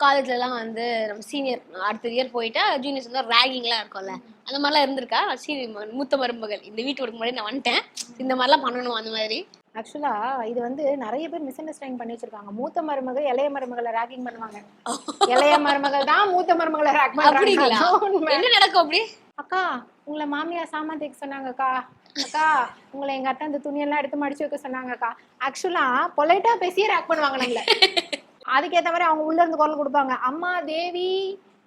காலேஜ்லலாம் வந்து நம்ம சீனியர் அடுத்த இயர் போயிட்டா ஜூனியர்ஸ் வந்து ரேகிங்லாம் இருக்கும்ல. அந்த மாதிரிலாம் இருந்திருக்கா? சீனியர் மூத்த மருமகள் இந்த வீட்டு முன்னாடி நான் வந்துட்டேன். இந்த மாதிரிலாம் பண்ணணும் அந்த மாதிரி. ஆக்சுவலா இது வந்து நிறைய பேர் மிஸ் அண்டர்ஸ்டாண்டிங் பண்ணி வச்சிருக்காங்க. மூத்த மருமகள் இளைய மருமகளை ராக்கிங் பண்ணுவாங்க. இளைய மருமகள் தான் மூத்த மருமகளை ராக் பண்றாங்க. என்ன நடக்கும் அப்படி? அக்கா உங்களை மாமியார் சாமான் தேய்க்க சொன்னாங்கக்கா. அக்கா உங்களை எங்க அத்தை அந்த துணியெல்லாம் எடுத்து மடிச்சு வைக்க சொன்னாங்கக்கா. ஆக்சுவலா பொலைட்டா பேசியே ரேக் பண்ணுவாங்க நம்மள. அதுக்கேற்ற மாதிரி அவங்க உள்ள இருந்து குரல் கொடுப்பாங்க. அம்மா தேவி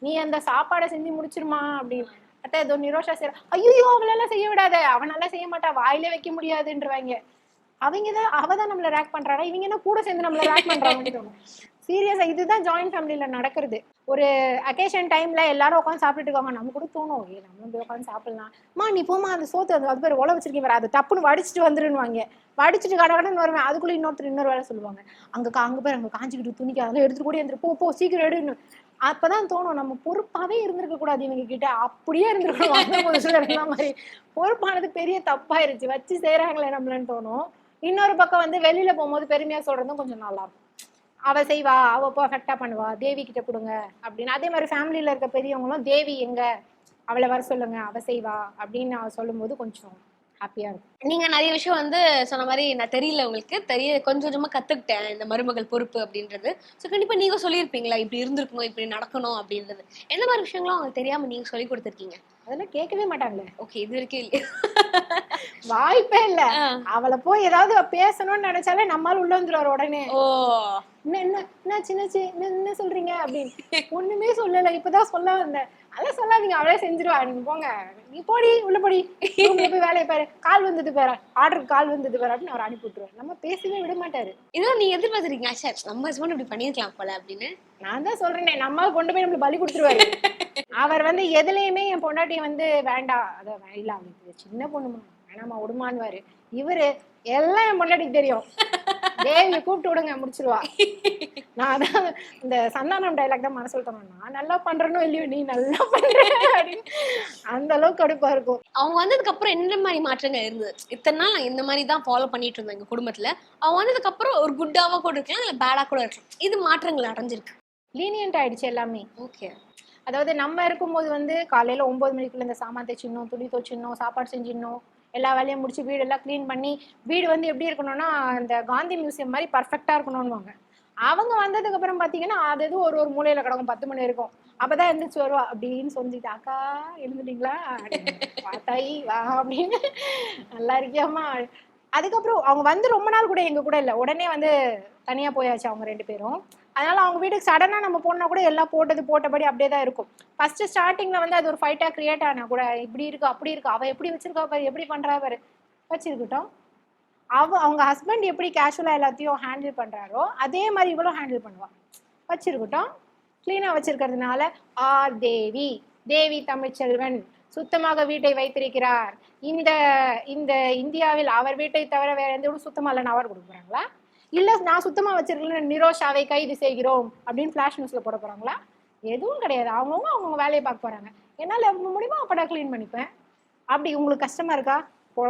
நீ அந்த சாப்பாடை செஞ்சு முடிச்சிருமா? அப்படின்னு. அத்தை ஏதோ நிரோஷா செய்யற ஐயோ அவளெல்லாம் செய்ய விடாத. அவனெல்லாம் செய்ய மாட்டா. வாயிலே வைக்க முடியாதுன்றவாங்க. அவங்க தான் அவ தான் நம்மள ரேக் பண்றாடா இவங்க என்ன கூட சேர்ந்து நம்மள ரேக் பண்றாங்க சீரியஸா இதுதான் ஜாயிண்ட் ஃபேமிலியில நடக்கிறது. ஒரு அக்கேஷன் டைம்ல எல்லாரும் உட்காந்து சாப்பிட்டுட்டு இருக்காங்க. நம்ம கூட தோணும். ஏ நம்ம போய் உட்காந்து சாப்பிடலாம். மா நீ போமா அந்த சோத்து அது அது பேர் உழ வச்சிருக்கீங்க வேற அது டப்புன்னு வடிச்சிட்டு வந்துருன்னுவாங்க. வடிச்சிட்டு கடை கடன் வருவேன். அதுக்குள்ள இன்னொருத்தர் இன்னொரு வேலை சொல்லுவாங்க. அங்க அங்க பேர் அங்க காஞ்சிக்கிட்டு துணிக்கு அதெல்லாம் எடுத்துட்டு கூட எந்திரு. போ போ சீக்கிரம் எடுன்னு அப்பதான் தோணும். நம்ம பொறுப்பாவே இருந்திருக்க கூடாது இவங்க கிட்ட. அப்படியே இருந்திருக்கணும். மாதிரி. பொறுப்பானது பெரிய தப்பாயிருச்சு. வச்சு செய்யறாங்களே நம்மளன்னு தோணும். இன்னொரு பக்கம் வந்து வெளியில போகும்போது பெருமையா சொல்றதும் கொஞ்சம் நல்லா இருக்கும். அவ செய்வா அவ பர்ஃபெக்டா பண்ணுவா தேவி கிட்ட கொடுங்க அப்படின்னு. அதே மாதிரி ஃபேமிலியில இருக்க பெரியவங்களும் தேவி எங்க? அவளை வர சொல்லுங்க அவ செய்வா அப்படின்னு அவ சொல்லும்போது கொஞ்சம் ஹாப்பியா இருக்கும். நீங்க நிறைய விஷயம் வந்து சொன்ன மாதிரி நான் தெரியல உங்களுக்கு. தெரிய கொஞ்சம் கொஞ்சமா கத்துக்கிட்டேன் இந்த மருமகள் பொறுப்பு அப்படின்றது. ஸோ கண்டிப்பா நீங்க சொல்லியிருப்பீங்களா இப்படி இருந்திருக்கணும் இப்படி நடக்கணும் அப்படின்றது. எந்த மாதிரி விஷயங்களும் அவங்களுக்கு தெரியாம நீங்க சொல்லி கொடுத்துருக்கீங்க? அதெல்லாம் கேட்கவே மாட்டாங்களே. ஓகே இது வரைக்கும் இல்லையா வாய்ப்பே இல்ல. அவளை போய் ஏதாவது பேசணும்னு நினைச்சாலே நம்மால் உள்ள வந்துருவாரு உடனே. ஓ. என்ன என்ன என்ன சின்ன என்ன என்ன சொல்றீங்க அப்படின்னு. ஒண்ணுமே சொல்லல. இப்பதான் சொல்ல வந்தேன். அதெல்லாம் சொல்லாதீங்க. அவளே செஞ்சிருவா. நீங்க போங்க. நீ போடி உள்ள போடி. போய் வேலையை பாரு. கால் வந்தது பாரு. ஆர்டருக்கு கால் வந்தது பாரு அப்படின்னு அவர் அனுப்பி விட்டுருவாரு நம்ம பேசவே விட மாட்டாரு. இதெல்லாம் நீங்க எதிர்பார்த்துருக்கீங்க. சார். நம்ம ஹஸ்பண்ட் இப்படி பண்ணிருக்கலாம் போல அப்படின்னு. நான் தான் சொல்றேனே. நம்ம கொண்டு போய் நம்மள பலி கொடுத்துருவாரு. அவர் வந்து எதுலயுமே என் பொண்டாட்டியை வந்து வேண்டாம் அத வே- இல்ல அவளுக்கு சின்ன பொண்ணுமா வேணாமா விடுமான்னுவாரு. இவரு எல்லாம் என் பொண்டாட்டிக்கு தெரியும். தேவியை கூப்பிட்டு விடுங்க முடிச்சிருவா நான் தான் இந்த சந்தானம் டைலாக் தான் மனசுல தோணும். நான் நல்லா பண்றேனோ இல்லையோ நீ நல்லா பண்ற அந்த அளவுக்கு கடுப்பா இருக்கும். அவங்க வந்ததுக்கு அப்புறம் என்ன மாதிரி மாற்றங்கள் இருந்தது இத்தனை நாள் நான் இந்த மாதிரி தான் ஃபாலோ பண்ணிட்டு இருந்தேன் எங்க குடும்பத்துல. அவங்க வந்ததுக்கு அப்புறம் ஒரு குட்டாவா கூட இருக்கலாம் இல்ல பேடா கூட இருக்கலாம். இது மாற்றங்கள் அடைஞ்சிருக்கு. லீனியன்ட் ஆயிடுச்சு எல்லாமே. ஓகே அதாவது நம்ம இருக்கும்போது வந்து காலையில ஒன்பது மணிக்குள்ள இந்த சாமான் தைச்சிடணும் துணி துவைச்சிடணும் சாப்பாடு செஞ்சிடணும். எல்லா வேலையும் முடிச்சு வீடு எல்லாம் க்ளீன் பண்ணி வீடு வந்து எப்படி இருக்கணும்னா அந்த காந்தி மியூசியம் மாதிரி பர்ஃபெக்டாக இருக்கணும்னுவாங்க. அவங்க வந்ததுக்கு அப்புறம் அது இது ஒரு ஒரு மூலையில கிடக்கும் பத்து மணி இருக்கும் அப்பதான் எழுந்திரிச்சு வருவா. அப்படின்னு சொல்லிட்டு அக்கா எழுந்துட்டீங்களா? அப்படின்னு. வா அப்படின்னு. நல்லா இருக்கியாம்மா. அதுக்கப்புறம் அவங்க வந்து ரொம்ப நாள் கூட எங்க கூட இல்லை. உடனே வந்து தனியா போயாச்சு அவங்க ரெண்டு பேரும். அதனால் அவங்க வீட்டுக்கு சடனாக நம்ம போனால் கூட எல்லாம் போட்டது போட்டபடி அப்படியே தான் இருக்கும். ஃபஸ்ட்டு ஸ்டார்டிங்கில் வந்து அது ஒரு ஃபைட்டாக க்ரியேட் ஆனால் கூட இப்படி இருக்கு அப்படி இருக்கு அவள் எப்படி வச்சிருக்கா பாரு எப்படி பண்ணுறா பாரு வச்சிருக்கட்டும். அவ அவங்க ஹஸ்பண்ட் எப்படி கேஷுவலாக எல்லாத்தையும் ஹேண்டில் பண்ணுறாரோ அதே மாதிரி இவ்வளோ ஹேண்டில் பண்ணுவாள் வச்சிருக்கட்டும். க்ளீனாக வச்சிருக்கிறதுனால ஆர் தேவி தேவி தமிழ்ச்செல்வன் சுத்தமாக வீட்டை வைத்திருக்கிறார். இந்த இந்த இந்தியாவில் அவர் வீட்டை தவிர வேற எந்த வீடும் சுத்தமாக இல்லைன்னு அவர் கொடுக்குறாங்களா இல்ல நான் சுத்தமா வச்சிருக்கேன் நிரோஷாவை கைது செய்கிறோம் அப்படின்னு ஃபிளாஷ் நியூஸ்ல போட போறாங்களா? எதுவும் கிடையாது. அவங்கவுங்க அவங்கவுங்க வேலையை பார்க்க போறாங்க. என்னால முடியுமோ அப்படா க்ளீன் பண்ணிப்பேன். அப்படி உங்களுக்கு கஷ்டமா இருக்கா?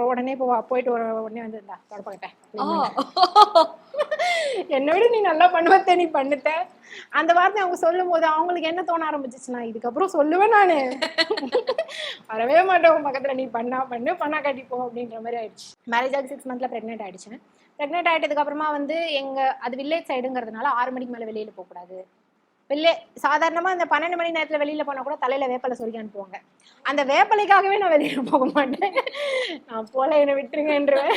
உடனே போ போயிட்டு உடனே வந்து இந்தா தொடப்பக்கிட்டேன் என்னை விட நீ நல்லா பண்ணுவத்த நீ பண்ணுத்த. அந்த வார்த்தை அவங்க சொல்லும் போது அவங்களுக்கு என்ன தோண ஆரம்பிச்சிச்சுன்னா இதுக்கப்புறம் சொல்லுவேன் நானு. வரவே மாட்டேன் உன் பக்கத்துல நீ பண்ணா பண்ணு பண்ணா கட்டிப்போ அப்படின்ற மாதிரி ஆயிடுச்சு. மேரேஜ் ஆகி சிக்ஸ் மந்த்ல பிரெக்னென்ட் ஆயிடுச்சு பிரெக்னென்ட் ஆகிட்டதுக்கு அப்புறமா வந்து எங்கள் அது வில்லேஜ் சைடுங்கிறதுனால ஆறு மணிக்கு மேலே வெளியில் போகக்கூடாது வெளியே சாதாரணமாக இந்த பன்னெண்டு மணி நேரத்தில் வெளியில் போனால் கூட தலையில் வேப்பலை சொல்லி அனுப்புவாங்க. அந்த வேப்பலைக்காகவே நான் வெளியில் போக மாட்டேன். நான் போல என்னை விட்டுருங்கன்றேன்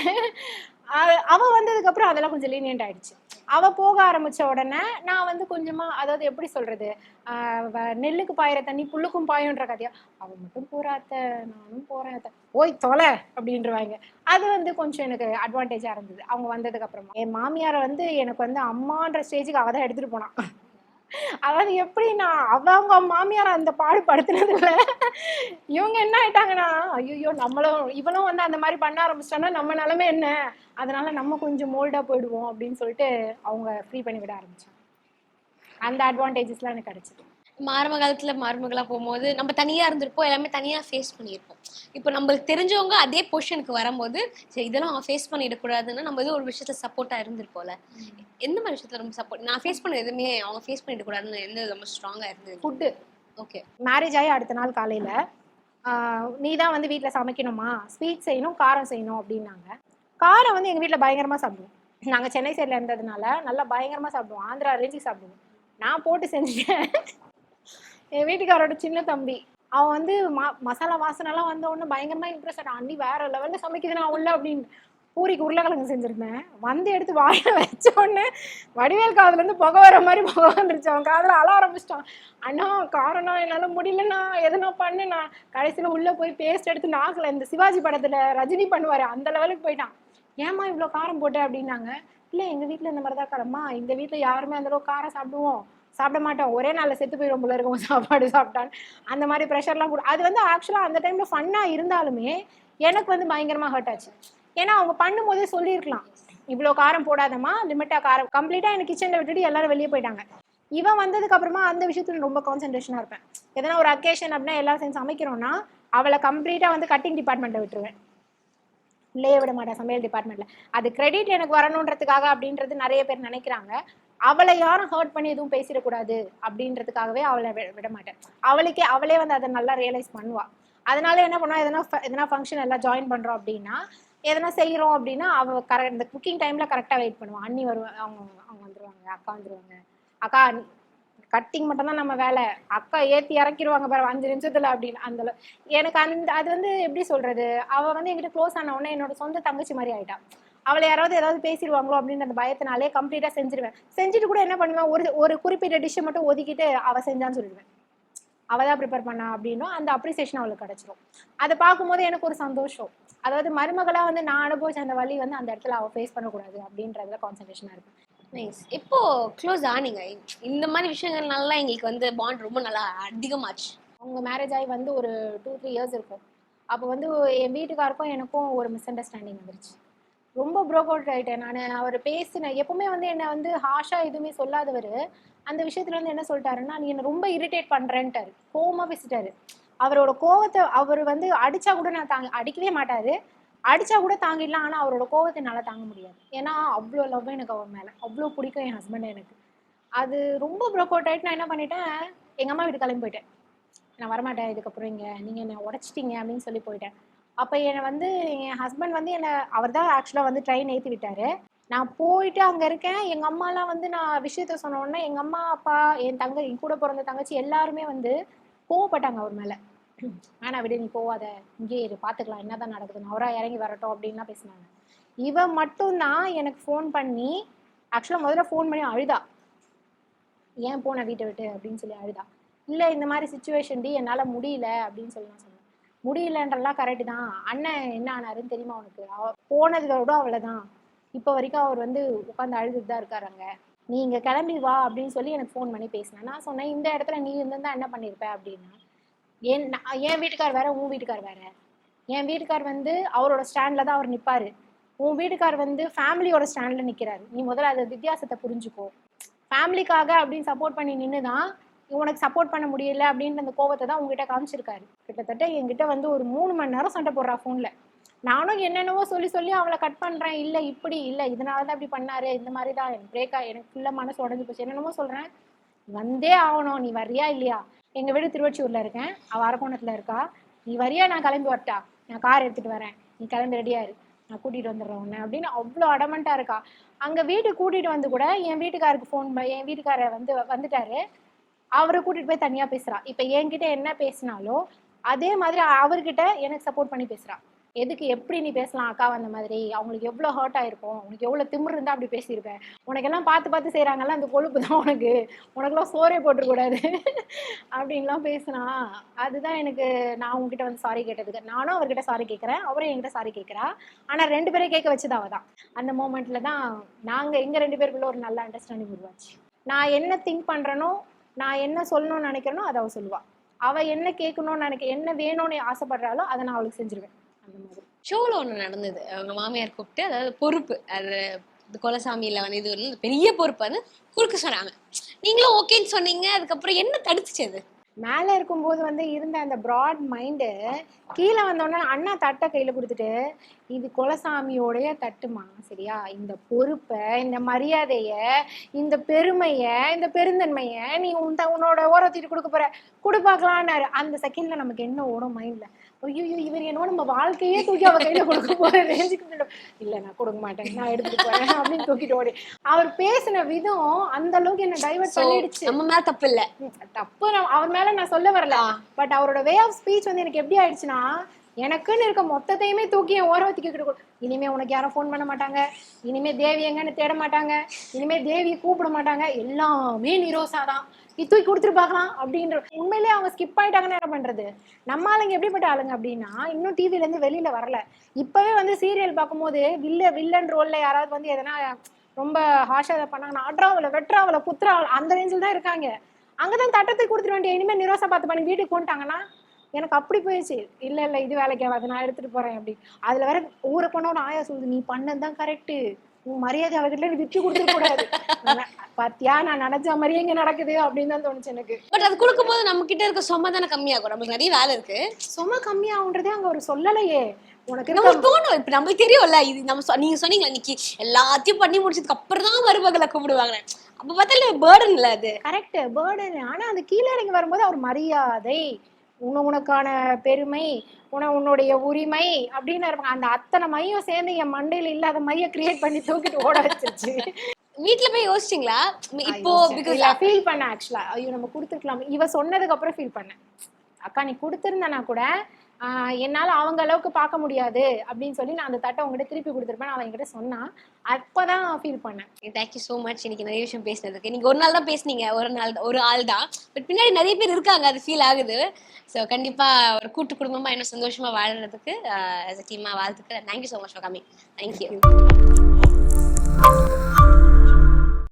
அவன் வந்ததுக்கப்புறம் அதெல்லாம் கொஞ்சம் லீனியன்ட் ஆயிடுச்சு. அவ போக ஆரம்பிச்ச உடனே நான் வந்து கொஞ்சமா அதாவது எப்படி சொல்றது ஆஹ் நெல்லுக்கு பாயிற தண்ணி புல்லுக்கும் பாயுன்ற கதையா அவ மட்டும் போறாத்த நானும் போறேன் ஓய் தொலை! அப்படின்றவாங்க. அது வந்து கொஞ்சம் எனக்கு அட்வான்டேஜா இருந்தது. அவங்க வந்ததுக்கு அப்புறமா. என் மாமியாரை வந்து எனக்கு வந்து அம்மான்ற ஸ்டேஜுக்கு அவதான் எடுத்துட்டு போனான். அதாவது எப்படின்னா அவங்க மாமியார் அந்த பாடு படுத்துனதுல இவங்க என்ன ஆயிட்டாங்கன்னா ஐயோ நம்மளும் இவளும் வந்து அந்த மாதிரி பண்ண ஆரம்பிச்சிட்டோன்னா நம்ம நிலைமை என்ன? அதனால நம்ம கொஞ்சம் மோல்டா போயிடுவோம் அப்படின்னு சொல்லிட்டு அவங்க ஃப்ரீ பண்ணி விட ஆரம்பிச்சாங்க. அந்த அட்வான்டேஜஸ்லாம் எனக்கு கிடைச்சது. ஆரம்ப காலத்துல மருமகளா போகும்போது நம்ம தனியா இருந்திருப்போம் எல்லாமே தனியா ஃபேஸ் பண்ணியிருப்போம். இப்போ நம்மளுக்கு தெரிஞ்சவங்க அதே பொசிஷனுக்கு வரும்போது சரி இதெல்லாம் அவங்க ஃபேஸ் பண்ணிடக்கூடாதுன்னு நம்ம ஏதோ ஒரு விஷயத்துல சப்போர்ட்டா இருந்திருப்போம்ல. எந்த மாதிரி விஷயத்துல ரொம்ப சப்போர்ட் நான் ஃபேஸ் பண்ண எதுவுமே அவங்க ஃபேஸ் பண்ணிடக்கூடாதுன்னு எந்த ரொம்ப ஸ்ட்ராங்கா இருந்தது? ஃபுட்டு ஓகே மேரேஜ் ஆகி அடுத்த நாள் காலையில் நீ தான் வந்து வீட்டில் சமைக்கணுமா? ஸ்வீட் செய்யணும் காரம் செய்யணும் அப்படின்னாங்க. காரம் வந்து எங்கள் வீட்டில் பயங்கரமாக சாப்பிடுவோம். நாங்கள் சென்னை சைடில் இருந்ததுனால நல்லா பயங்கரமாக சாப்பிடுவோம். ஆந்திரா ரேஞ்சுக்கு சாப்பிடுவோம். நான் போட்டு செஞ்சுட்டேன். என் வீட்டுக்காரோட சின்ன தம்பி. அவன் வந்து மா மசாலா வாசனைலாம் வந்த உடனே பயங்கரமாக இம்ப்ரெஸ் ஆனான் அண்ணி வேற லெவலில் சமைக்குது நான் உள்ள அப்படின்னு. பூரிக்கு உருளைக்கிழங்கு செஞ்சுருந்தேன். வந்து எடுத்து வாயில் வச்ச உடனே வடிவேல் காதுலேருந்து புகை வர மாதிரி புகை வந்துருச்சு. அவன் காதில் அழ ஆரம்பிச்சிட்டான். அண்ணா காரணம் என்னால் முடியலண்ணா. எதனா பண்ணுண்ணா? கடைசியில் உள்ளே போய் பேஸ்ட் எடுத்து நாக்கில் இந்த சிவாஜி படத்தில் ரஜினி பண்ணுவார் அந்த லெவலுக்கு போயிட்டான். ஏம்மா இவ்வளோ காரம் போட்ட அப்படின்னாங்க. இல்லை எங்கள் வீட்டில் இந்த மாதிரி தான் காரம்மா. இந்த வீட்டில் யாருமே அந்தளவுக்கு காரம் சாப்பிடுவோம். சாப்பிட மாட்டோம். ஒரே நாளில் செத்து போயிடும் போல இருக்கும் சாப்பாடு சாப்பிட்டான் அந்த மாதிரி ப்ரெஷர்லாம் கூட அது வந்து ஆக்சுவலாக அந்த டைமில் ஃபன்னாக இருந்தாலுமே எனக்கு வந்து பயங்கரமாக ஹர்ட் ஆச்சு. ஏன்னா அவங்க பண்ணும்போதே சொல்லியிருக்கலாம். இவ்வளோ காரம் போடாதம்மா லிமிட்டாக காரம் கம்ப்ளீட்டாக எனக்கு கிச்சனில் விட்டுட்டு எல்லாரும் வெளியே போயிட்டாங்க. இவன் வந்ததுக்கு அப்புறமா அந்த விஷயத்துல ரொம்ப கான்சென்ட்ரேஷனாக இருப்பேன். எதனா ஒரு அக்கேஷன் அப்படின்னா எல்லாரும் சேர்ந்து சமைக்கிறோம்னா அவளை கம்ப்ளீட்டாக வந்து கட்டிங் டிபார்ட்மெண்ட்டில் விட்டுருவேன். உள்ளே விட மாட்டேன் சமையல் டிபார்ட்மெண்ட்டில் அது கிரெடிட் எனக்கு வரணுன்றதுக்காக அப்படின்றது நிறைய பேர் நினைக்கிறாங்க. அவளை யாரும் ஹர்ட் பண்ணி எதுவும் பேசிடக்கூடாது அப்படின்றதுக்காகவே அவளை வி- விட மாட்டேன் அவளுக்கே அவளே வந்து அதை நல்லா ரியலைஸ் பண்ணுவா. அதனால என்ன பண்ணுவா? எதனா ஃப- எதனா ஃபங்க்ஷன் எல்லாம் ஜாயின் பண்ணுறோம் அப்படின்னா எதனா செய்கிறோம் அப்படின்னா அவள் கரெக்ட் இந்த குக்கிங் டைமில் கரெக்டாக வெயிட் பண்ணுவான் அண்ணி வருவாங்க அவங்க அவங்க வந்துருவாங்க அக்கா வந்துருவாங்க. அக்கா கட்டிங் மட்டும்தான் நம்ம வேலை. அக்கா ஏற்றி இறக்கிடுவாங்க பாரு அஞ்சு நிமிஷத்தில் அப்படின்னு அந்த அளவு- எனக்கு அந்த அது வந்து எப்படி சொல்கிறது அவள் வந்து என்கிட்ட க்ளோஸ் ஆன உடனே என்னோட சொந்த தங்கச்சி மாதிரி ஆயிட்டா. அவளை யாராவது ஏதாவது பேசிடுவாங்களோ அப்படின்னு அந்த பயத்தினாலே கம்ப்ளீட்டா செஞ்சிருவேன். செஞ்சுட்டு கூட என்ன பண்ணுவேன்? ஒரு ஒரு குறிப்பிட்ட டிஷ்ஷை மட்டும் ஒதுக்கிட்டு அவ செஞ்சான்னு சொல்லிடுவேன். அவ தான் ப்ரிப்பேர் பண்ணா அப்படின்னும் அந்த அப்ரிசியேஷன் அவளுக்கு கிடைச்சிரும். அதை பார்க்கும்போது எனக்கு ஒரு சந்தோஷம். அதாவது மருமகளா வந்து நான் அனுபவிச்ச அந்த வழி வந்து அந்த இடத்துல அவ ஃபேஸ் பண்ணக்கூடாது அப்படின்றதுல கான்சன்ட்ரேஷனா இருப்பேன். நைஸ் இப்போ க்ளோஸ் ஆனீங்க இந்த மாதிரி விஷயங்கள்னால எங்களுக்கு வந்து பாண்ட் ரொம்ப நல்லா அதிகமாச்சு. அவங்க மேரேஜ் ஆகி வந்து ஒரு டூ த்ரீ இயர்ஸ் இருக்கும். அப்போ வந்து என் வீட்டுக்காருக்கும் எனக்கும் ஒரு மிஸ் அண்டர்ஸ்டாண்டிங் வந்துருச்சு. ரொம்ப ப்ரோக் அவுட் ஆகிட்டேன் நான் அவர் பேசின எப்பவுமே வந்து என்னை வந்து ஹாஷாக எதுவுமே சொல்லாதவர். அந்த விஷயத்துல வந்து என்ன சொல்லிட்டாருன்னா நீ என்னை ரொம்ப இரிட்டேட் பண்ணுறேன்ட்டாரு கோவமாக பேசிட்டாரு. அவரோட கோவத்தை அவர் வந்து அடிச்சா கூட நான் தாங்க அடிக்கவே மாட்டாரு. அடிச்சா கூட தாங்கிடலாம் ஆனால் அவரோட கோவத்தை என்னால் தாங்க முடியாது. ஏன்னா அவ்வளோ லவ் எனக்கு அவர் மேலே. அவ்வளோ பிடிக்கும் என் ஹஸ்பண்ட் எனக்கு. அது ரொம்ப ப்ரோக் அவுட் ஆகிட்டு நான் என்ன பண்ணிட்டேன் எங்கள் அம்மா வீட்டு கிளம்பி போயிட்டேன். நான் வரமாட்டேன் இதுக்கப்புறம் இங்கே நீங்கள் என்னை உடச்சிட்டிங்க அப்படின்னு சொல்லி போயிட்டேன். அப்போ என்னை வந்து என் ஹஸ்பண்ட் வந்து என்னை அவர் தான் ஆக்சுவலாக வந்து ட்ரெயின் ஏற்றி விட்டாரு. நான் போயிட்டு அங்கே இருக்கேன். எங்கள் அம்மாலாம் வந்து நான் விஷயத்த சொன்னோன்னா எங்கள் அம்மா அப்பா என் தங்க என் கூட பிறந்த தங்கச்சி எல்லாருமே வந்து கோவப்பட்டாங்க அவர் மேலே. ஆனால் விடு நீ போவாத. இங்கே இரு பார்த்துக்கலாம் என்னதான் நடக்குதுன்னு அவராக இறங்கி வரட்டும் அப்படின்லாம் பேசினாங்க. இவன் மட்டும்தான் எனக்கு ஃபோன் பண்ணி ஆக்சுவலாக முதல்ல ஃபோன் பண்ணி அழுதா. ஏன் போன வீட்டை விட்டு? அப்படின்னு சொல்லி அழுதா. இல்லை இந்த மாதிரி சுச்சுவேஷன் டி என்னால் முடியல. அப்படின்னு சொல்லி நான் சொன்னேன். முடியலன்றலாம் கரெக்டு தான். அண்ணன் என்ன ஆனாருன்னு தெரியுமா உனக்கு? அவ போனது விட அவ்வளோதான் இப்போ வரைக்கும் அவர் வந்து உட்காந்து அழுதுட்டு தான் இருக்காருங்க நீ கிளம்பி வா அப்படின்னு சொல்லி எனக்கு ஃபோன் பண்ணி பேசினேன் நான் சொன்னேன் இந்த இடத்துல நீ இருந்திருந்தா என்ன பண்ணியிருப்ப அப்படின்னா. என் நான் என் வீட்டுக்கார் வேற உன் வீட்டுக்கார் வேற. என் வீட்டுக்கார் வந்து அவரோட ஸ்டாண்டில் தான் அவர் நிற்பாரு உன் வீட்டுக்கார் வந்து ஃபேமிலியோட ஸ்டாண்டில் நிற்கிறாரு நீ முதல்ல அதை வித்தியாசத்தை புரிஞ்சுக்கோ. ஃபேமிலிக்காக அப்படின்னு சப்போர்ட் பண்ணி நின்று தான் உனக்கு சப்போர்ட் பண்ண முடியல அப்படின்ற அந்த கோவத்தை தான் உங்ககிட்ட காமிச்சிருக்காரு. கிட்டத்தட்ட என்கிட்ட வந்து ஒரு மூணு மணி நேரம் சண்டை போடுறா ஃபோனில் நானும் என்னென்னவோ சொல்லி சொல்லி அவளை கட் பண்ணுறேன் இல்லை இப்படி இல்லை இதனால தான் இப்படி பண்ணாரு. இந்த மாதிரி தான் எனக்கு பிரேக்கா எனக்கு ஃபுல்லாக மனசு உடஞ்சி போச்சு. என்னென்னமோ சொல்கிறேன் வந்தே ஆகணும். நீ வரியா இல்லையா? எங்கள் வீடு திருவொற்றியூரில் இருக்கேன். அவள் அரக்கோணத்தில் இருக்கா. நீ வரியா? நான் கிளம்பி வரட்டா? நான் கார் எடுத்துகிட்டு வரேன். நீ கிளம்பி ரெடியாக இரு. நான் கூட்டிகிட்டு வந்துடுறேன் உன்னை அப்படின்னு அவ்வளோ அடமெண்ட்டாக இருக்கா. அங்கே வீட்டுக்கு கூட்டிகிட்டு வந்து கூட என் வீட்டுக்காருக்கு ஃபோன் என் வீட்டுக்காரர் வந்து வந்துட்டாரு. அவரை கூட்டிட்டு போய் தனியா பேசுறா. இப்ப என்கிட்ட என்ன பேசினாலோ அதே மாதிரி அவர்கிட்ட எனக்கு சப்போர்ட் பண்ணி பேசுறா. எதுக்கு எப்படி நீ பேசலாம் அக்கா அந்த மாதிரி? அவங்களுக்கு எவ்வளோ ஹர்ட் ஆயிருக்கும்? உனக்கு எவ்வளோ திமிர் இருந்தா அப்படி பேசியிருப்பேன் உனக்கெல்லாம் பார்த்து பார்த்து செய்கிறாங்கல்ல அந்த கொழுப்பு தான் உனக்கு. உனக்கெல்லாம் சோறே போட்டுக்கூடாது அப்படின்லாம் பேசினா அதுதான் எனக்கு நான் உங்ககிட்ட வந்து சாரி கேட்டதுக்கு. நானும் அவர்கிட்ட சாரி கேட்குறேன் அவரும் என்கிட்ட சாரி கேட்குறா ஆனால் ரெண்டு பேரையும் கேட்க வச்சது அவ தான். அந்த மூமெண்ட்டில் தான் நாங்கள் எங்கள் ரெண்டு பேருக்குள்ள ஒரு நல்ல அண்டர்ஸ்டாண்டிங் உருவாச்சு. நான் என்ன திங்க் பண்ணுறேனோ நான் என்ன சொல்லணும்னு நினைக்கிறேனோ அதை அவள் சொல்லுவாள் அவள் என்ன கேட்கணும்னு நினைக்க என்ன வேணும்னு ஆசைப்படுறாளோ அதை நான் அவளுக்கு செஞ்சிருவேன். அந்த மாதிரி. ஷோவில் ஒன்று நடந்தது. அவங்க மாமியார் கூப்பிட்டு அதாவது பொறுப்பு அது இந்த கொலசாமியில் வந்து இது ஒரு பெரிய பொறுப்பு வந்து குறுக்க சொன்னாங்க. நீங்களும் ஓகேன்னு சொன்னீங்க அதுக்கப்புறம் என்ன தடுத்துச்சு அது? மேலே இருக்கும்போது வந்து இருந்த அந்த ப்ராட் மைண்டு கீழே வந்தோடனே அண்ணா தட்டை கையில் கொடுத்துட்டு இது குலசாமியோடைய தட்டுமா? சரியா? இந்த பொறுப்பை இந்த மரியாதையை இந்த பெருமையை இந்த பெருந்தன்மையை நீ உன் த- உன்னோட ஓரத்திட்டு கொடுக்க போற. கொடு பார்க்கலான்னாரு. அந்த செகண்டில் நமக்கு என்ன ஓடும் மைண்டில் ஐயோ இவர் என்னவோ நம்ம வாழ்க்கையே தூக்கி அவ கையில கொடுக்க போற ரேஞ்சுக்கு. இல்ல நான் கொடுக்க மாட்டேன். நான் எடுத்துட்டு போறேன் அப்படின்னு தூக்கிட்டு ஓடி. அவர் பேசின விதம் அந்த அளவுக்கு என்ன டைவர்ட் பண்ணிடுச்சு. நம்ம மேல தப்பு இல்ல. தப்பு அவர் மேல நான் சொல்ல வரல. பட் அவரோட வே ஆஃப் ஸ்பீச் வந்து எனக்கு எப்படி ஆயிடுச்சுன்னா எனக்குன்னு இருக்க மொத்தத்தையுமே தூக்கி என் ஓரம் தூக்கிட்டு கொடு- இனிமே உனக்கு யாரும் ஃபோன் பண்ண மாட்டாங்க. இனிமே தேவி எங்கன்னு தேட மாட்டாங்க. இனிமே தேவியை கூப்பிட மாட்டாங்க. எல்லாமே நிரோசா தான் தூக்கி கொடுத்துட்டு பார்க்கலாம் அப்படின்ற உண்மையிலேயே அவங்க ஸ்கிப் ஆயிட்டாங்கன்னு என்ன பண்றது? நம்ம ஆளுங்க எப்படிப்பட்ட ஆளுங்க அப்படின்னா இன்னும் டிவில இருந்து வெளியில வரல. இப்பவே வந்து சீரியல் பார்க்கும்போது வில்ல வில்லன் ரோல்ல யாராவது வந்து எதனா ரொம்ப ஹாஷா இதை பண்ணாங்கன்னா அட்ராவல வெட்ராவல குத்துறாவல அந்த ரேஞ்சில் தான் இருக்காங்க. அங்கதான் தட்டத்தை கொடுத்துட்டு வேண்டிய இனிமேல் நிரோசா பார்த்து பண்ணி வீட்டுக்கு கொண்டுட்டாங்கன்னா எனக்கு அப்படி போயிடுச்சு. இல்ல இல்ல இது வேலைக்கு ஆகாது நான் எடுத்துட்டு போறேன் அப்படி. அதுல வேற ஊரை பண்ணோட ஆயா சொல்லுது நீ பண்ணதுதான் கரெக்ட் உன் மரியாதை அவகிட்ட நீ விட்டு கூடாது. பாத்தியா நான் நினைச்ச மாதிரியே இங்க நடக்குது அப்படின்னு தான் தோணுச்சு எனக்கு. பட் அது கொடுக்கும்போது நம்ம கிட்ட இருக்க சொம்ம தானே கம்மியாகும். நம்மளுக்கு நிறைய வேலை இருக்கு. சும்மா கம்மியாகுன்றதே அங்க ஒரு சொல்லலையே. உனக்கு நம்மளுக்கு தோணும். இப்ப நம்மளுக்கு தெரியும்ல இது நம்ம நீங்க சொன்னீங்களா இன்னைக்கு எல்லாத்தையும் பண்ணி முடிச்சதுக்கு அப்புறம் தான் மருமகளை கூப்பிடுவாங்க. அப்ப பார்த்தா பேர்டன் இல்ல அது. கரெக்ட் பேர்டன் ஆனா அந்த கீழே இறங்கி வரும்போது அவர் மரியாதை உன உனக்கான பெருமை உன உன்னுடைய உரிமை அப்படின்னு இருப்பாங்க. அந்த அத்தனை மையம் சேர்ந்து என் மண்டையில இல்லாத மைய கிரியேட் பண்ணி தூக்கிட்டு ஓட வச்சிருச்சு. வீட்ல போய் யோசிச்சிங்களா? இப்போ பிகாஸ் ஃபீல் பண்ணேன் ஆக்சுவலா ஐயோ நம்ம கொடுத்துருக்கலாம். இவ சொன்னதுக்கு அப்புறம் ஃபீல் பண்ணேன். அக்கா நீ கொடுத்துருந்தனா கூட என்னால அவங்க அளவுக்கு பார்க்க முடியாது அப்படின்னு சொல்லி நான் அந்த தட்டை உங்ககிட்ட திருப்பி கொடுத்துருப்பேன். அவன் என்கிட்ட சொன்னான் அப்பதான் ஃபீல் பண்ணேன். தேங்க்யூ ஸோ மச் இன்னைக்கு நிறைய விஷயம் பேசினதுக்கு. நீங்க ஒரு நாள் தான் பேசுனீங்க. ஒரு நாள் ஒரு ஆள் தான். பட் பின்னாடி நிறைய பேர் இருக்காங்க. அது ஃபீல் ஆகுது. ஸோ கண்டிப்பா ஒரு கூட்டு குடும்பமா இன்னும் சந்தோஷமா வாழறதுக்கு டீமா வாழ்த்துக்கள். Thank you so much for coming thank you